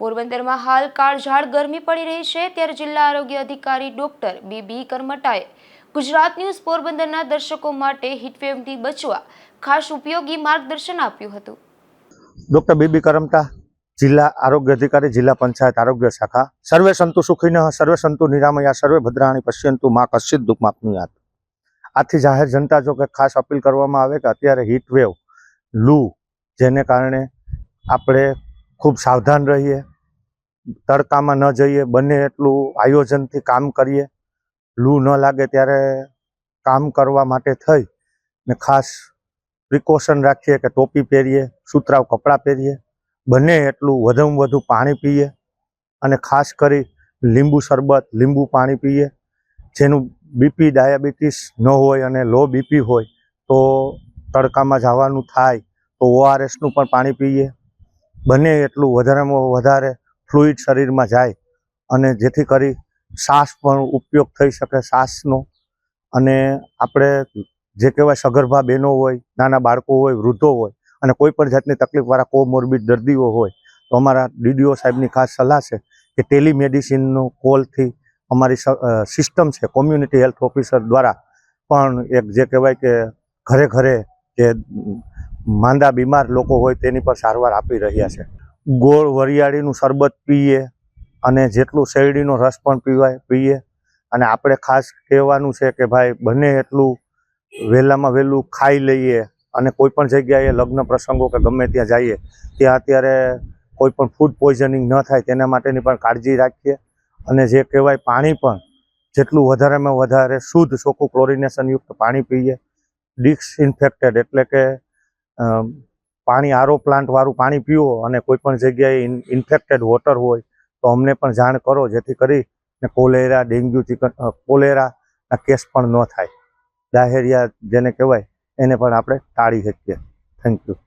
પોરબંદરમાં હાલ કાળઝાળ ગરમી પડી રહી છે ત્યારે જિલ્લા આરોગ્ય અધિકારી ડોક્ટર બી બી કરમટાએ ગુજરાત ન્યૂઝ પોરબંદરના દર્શકો માટે હીટવેવથી બચવા ખાસ ઉપયોગી માર્ગદર્શન આપ્યું હતું. ડૉક્ટર બીબી કરમટા, જિલ્લા આરોગ્ય અધિકારી, જિલ્લા પંચાયત આરોગ્ય શાખા. સર્વે સંતુ સુખીન સર્વે સંતુ નિરામયા, સર્વે ભદ્રાણી પશ્યંતુ મા કશ્ચિત દુઃખ યાદ. આથી જાહેર જનતા જો કે ખાસ અપીલ કરવામાં આવે કે અત્યારે હીટ વેવ લૂ, જેને કારણે આપણે ખૂબ સાવધાન રહીએ, તડકામાં ન જઈએ, બને એટલું આયોજનથી કામ કરીએ. લૂ ન લાગે ત્યારે કામ કરવા માટે થઈ ને ખાસ પ્રિકોશન રાખીએ કે ટોપી પહેરીએ, સુતરાઉ કપડાં પહેરીએ, બને એટલું વધુમાં વધુ પાણી પીએ અને ખાસ કરી લીંબુ શરબત, લીંબુ પાણી પીએ. જેનું બીપી ડાયાબિટીસ ન હોય અને લો બીપી હોય તો તડકામાં જવાનું થાય તો ઓઆરએસનું પણ પાણી પીએ. બને એટલું વધારેમાં વધારે ફ્લુઇડ શરીરમાં જાય અને જેથી કરી શ્વાસ પણ ઉપયોગ થઈ શકે શ્વાસનો. અને આપણે જે કહેવાય સગર્ભા બહેનો હોય, નાના બાળકો હોય, વૃદ્ધો હોય અને કોઈ પણ જાતની તકલીફવાળા કોમોર્બિડ દર્દીઓ હોય, તો અમારા ડીડીઓ સાહેબની ખાસ સલાહ છે કે ટેલિમેડિસિનનું કોલથી અમારી સિસ્ટમ છે, કોમ્યુનિટી હેલ્થ ઓફિસર દ્વારા પણ એક જે કહેવાય કે ઘરે ઘરે જે માંદા બીમાર લોકો હોય તેની પર સારવાર આપી રહ્યા છે. ગોળ વરિયાળીનું શરબત પીએ અને જેટલું શેરડીનો રસ પણ પીવાય, પીએ. અને આપણે ખાસ કહેવાનું છે કે ભાઈ, બને એટલું વહેલામાં વહેલું ખાઈ લઈએ અને કોઈ પણ જગ્યાએ લગ્ન પ્રસંગો કે ગમે ત્યાં જઈએ, ત્યાં અત્યારે કોઈ પણ ફૂડ પોઈઝનિંગ ન થાય તેના માટેની પણ કાળજી રાખીએ. અને જે કહેવાય પાણી પણ, જેટલું વધારેમાં વધારે શુદ્ધ ચોખ્ખું ક્લોરિનેશનયુક્ત પાણી પીએ. ડિસઇન્ફેક્ટેડ એટલે કે પાણી, આરો પ્લાન્ટ વાળું પાણી પીવો અને કોઈ પણ જગ્યાએ ઇન્ફેક્ટેડ વોટર હોય, તો અમને પણ જાણ કરો, જેથી કરીને કોલેરા, ડેન્ગ્યુ ચિકન કોલેરાના કેસ પણ ન થાય. ડાયરિયા જેને કહેવાય, એને પણ આપણે ટાળી શકીએ. Thank you